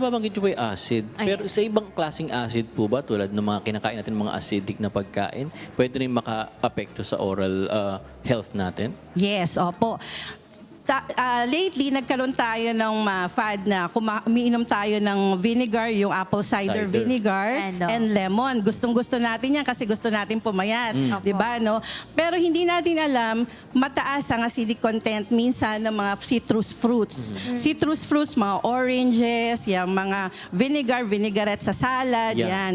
nababanggit nyo po yung acid. Ay. Pero sa ibang klaseng acid po ba, tulad ng mga kinakain natin, mga acidic na pagkain, pwede rin maka-apekto sa oral uh, health natin? Yes, opo. Ta- ah, lately, nagkaroon tayo ng ah, fad na kuma- umiinom tayo ng vinegar, yung apple cider, Cider. vinegar And, oh. and lemon. Gustong-gusto natin yan kasi gusto natin pumayat. Mm. Di ba, no? Pero hindi natin alam, mataas ang acidic content minsan ng mga citrus fruits. Mm-hmm. Citrus fruits, mga oranges, yung mga vinegar, vinaigrette sa salad, Yeah. yan.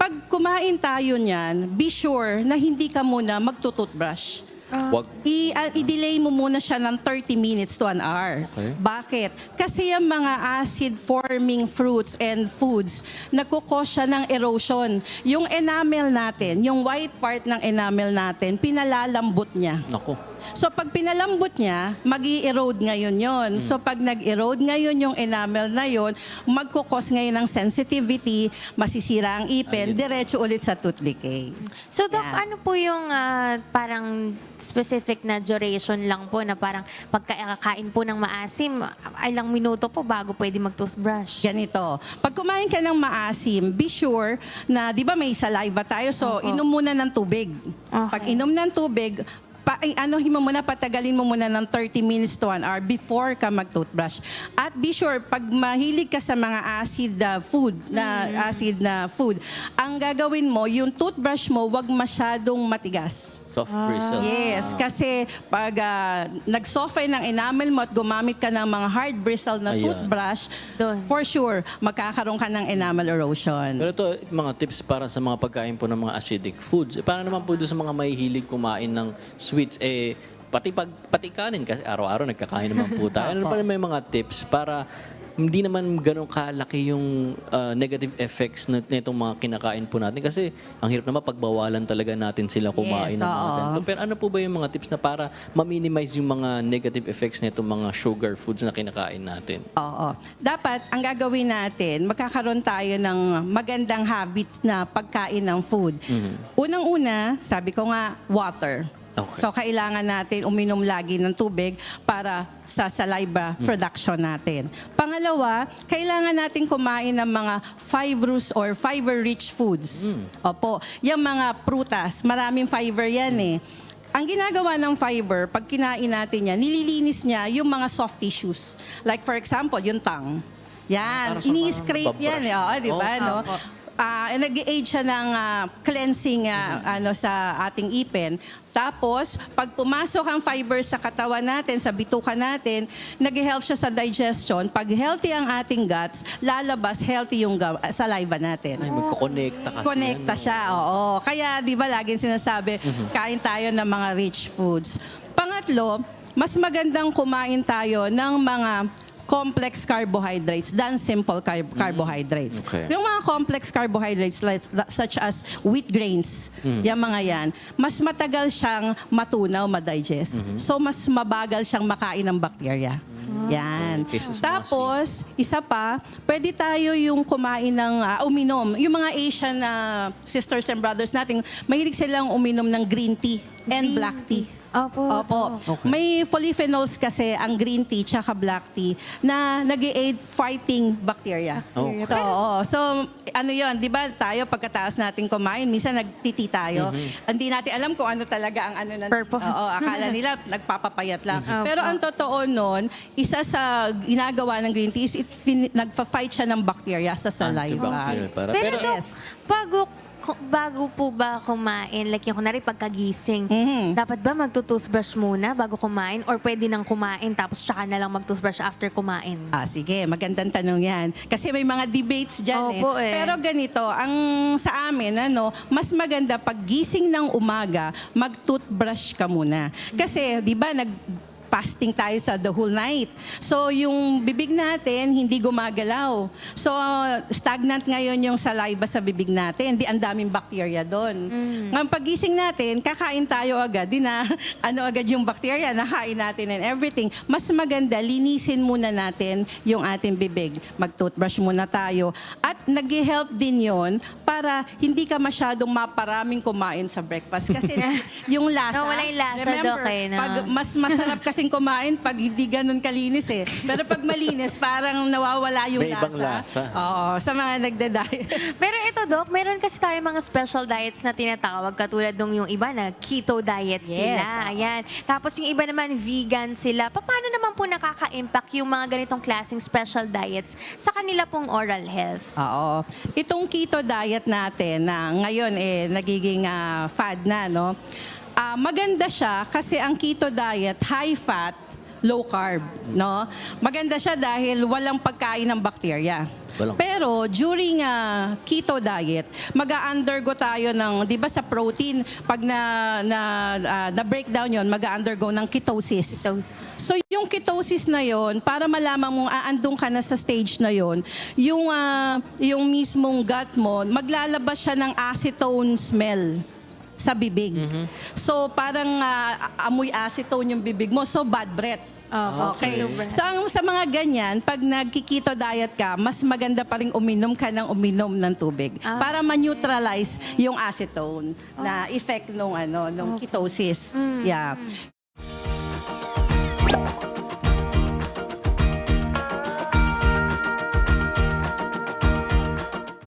Pag kumain tayo niyan, be sure na hindi ka muna magtututbrush Wag, i- ah, i-delay mo muna siya ng 30 minutes to an hour. Okay. Bakit? Kasi yung mga acid-forming fruits and foods, nagkukos siya ng erosion. Yung enamel natin, yung white part ng enamel natin, pinalalambot niya. nako. So pag pinalambot niya, mag erode ngayon yon. So pag nag-erode ngayon yung enamel na yon, magkukos ngayon ng sensitivity, masisira ang ipin, diretso ulit sa tooth decay. So, Doc, Yeah. ano po yung ah, parang specific na duration lang po na parang pagkakain po ng maasim, ilang minuto po bago pwede mag-toothbrush? Ganito. Pag kumain ka ng maasim, be sure na, di ba may saliva tayo, so Opo. inom muna ng tubig. Pag Okay. inom ng tubig, pa, ay, ano mo muna, patagalin mo muna ng 30 minutes to an hour before ka mag-toothbrush. At be sure, pag mahilig ka sa mga acid uh, food, na acid na food, ang gagawin mo, yung toothbrush mo, wag masyadong matigas. Soft bristle. Yes, kasi pag ah, nag-soften ng enamel mo at gumamit ka ng mga hard bristle na Ayan. toothbrush, Doon. for sure, magkakaroon ka ng enamel erosion. Pero ito, mga tips para sa mga pagkain po ng mga acidic foods. Eh, Para naman po doon sa mga mahihilig kumain ng sweets, eh, pati, pag, pati kanin, kasi araw-araw nagkakain naman po tayo. Ano pa naman may mga tips para hindi naman ganun kalaki yung uh, negative effects na nitong mga kinakain po natin kasi ang hirap naman pagbawalan talaga natin sila kumain Yes, ng mga ganito. Pero ano po ba yung mga tips na para ma-minimize yung mga negative effects nitong mga sugar foods na kinakain natin? Oo. Dapat, ang gagawin natin, magkakaroon tayo ng magandang habits na pagkain ng food. Unang-una, sabi ko nga, water. Okay. So, kailangan natin uminom lagi ng tubig para sa saliva production natin. Pangalawa, kailangan natin kumain ng mga fibrous or fiber-rich foods. Opo. Yung mga prutas, maraming fiber yan eh. Ang ginagawa ng fiber, pag kinain natin yan, nililinis niya yung mga soft tissues. Like for example, yung tongue. Yan, Para sa ini-scrape mga yan. Eh, oh, di ba? Oh. no? Ah, nag-aid siya ng ah, cleansing ah, ano sa ating ipin. Tapos, pag pumasok ang fiber sa katawan natin, sa bituka natin, nag-help siya sa digestion. Pag healthy ang ating guts, lalabas healthy yung ga- saliva natin. Ay, magkokonekta kasi. Yan, siya, oo. Kaya, di ba, laging sinasabi, kain tayo ng mga rich foods. Pangatlo, mas magandang kumain tayo ng mga complex carbohydrates than simple car- carbohydrates. Okay. Yung mga complex carbohydrates like, such as wheat grains, yung mga yan, mas matagal siyang matunaw, madigest. So, mas mabagal siyang makain ng bacteria. Yan. Okay, Tapos, isa pa, pwede tayo yung kumain ng ah, uminom. Yung mga Asian na sisters and brothers natin, mahilig silang uminom ng green tea and Green black tea. Opo. Opo. May polyphenols kasi ang green tea tsaka black tea na nag aid fighting bacteria. Okay. So, oo. so, ano yon di ba tayo pagkataas natin kumain, minsan nagtiti tayo. Hindi natin alam kung ano talaga ang ano na, Purpose. Oo, akala nila nagpapapayat lang. Mhm. Pero ang totoo nun, isa sa ginagawa ng green tea is it fin- nagpa-fight siya ng bacteria sa saliva. Antibacterial. Para, Pero, pero, Doc, bago, bago po ba kumain, like yung kunwari pagkagising, Mhm. dapat ba magtutoothbrush muna bago kumain? Or pwede nang kumain tapos tsaka na lang magtoothbrush after kumain? Ah, sige, magandang tanong yan. Kasi may mga debates dyan Opo eh. Pero ganito, ang sa amin, ano, mas maganda pag gising ng umaga, mag-toothbrush ka muna. Kasi, di ba, nag fasting tayo sa the whole night. So, yung bibig natin, hindi gumagalaw. So, stagnant ngayon yung saliva sa bibig natin. Di ang daming bacteria doon. Ngayon, pagising natin, kakain tayo agad. Di na, ano agad yung bacteria, nakain natin and everything. Mas maganda, linisin muna natin yung ating bibig. Mag-toothbrush muna tayo. At nag-help din yon para hindi ka masyadong maparaming kumain sa breakfast. Kasi yung lasa, No, wala yung lasa, remember, Doc, eh, no? pag mas masarap kasi kasing kumain pag hindi ganun kalinis eh. Pero pag malinis, parang nawawala yung May ibang lasa. Oo, sa mga nagda-diet. Pero ito, Doc, meron kasi tayo mga special diets na tinatawag katulad nung yung iba na keto diet Yes, sila. oo. Ayan. Tapos yung iba naman vegan sila. Pa- Paano naman po nakaka-impact yung mga ganitong klaseng special diets sa kanila pong oral health? Oo. Itong keto diet natin na ngayon eh nagiging ah, fad na, no? Ah, maganda siya kasi ang keto diet high fat, low carb, no? Maganda siya dahil walang pagkain ng bakterya. Walang. Pero during ah, keto diet, mag-undergo tayo ng, 'di ba sa protein, pag na na, ah, na breakdown 'yon, mag-undergo ng ketosis. Ketosis. So yung ketosis na yon, para malaman mong aandong ka na sa stage na yon, yung ah, yung mismong gut mo, maglalabas siya ng acetone smell sa bibig. So parang ah, amoy acetone yung bibig mo, so bad breath. Oo, Okay. So ang, sa mga ganyan, pag nagkikito diet ka, mas maganda pa rin uminom ka ng uminom ng tubig para ma-neutralize yung acetone na effect nung ano, nung ketosis. Yeah.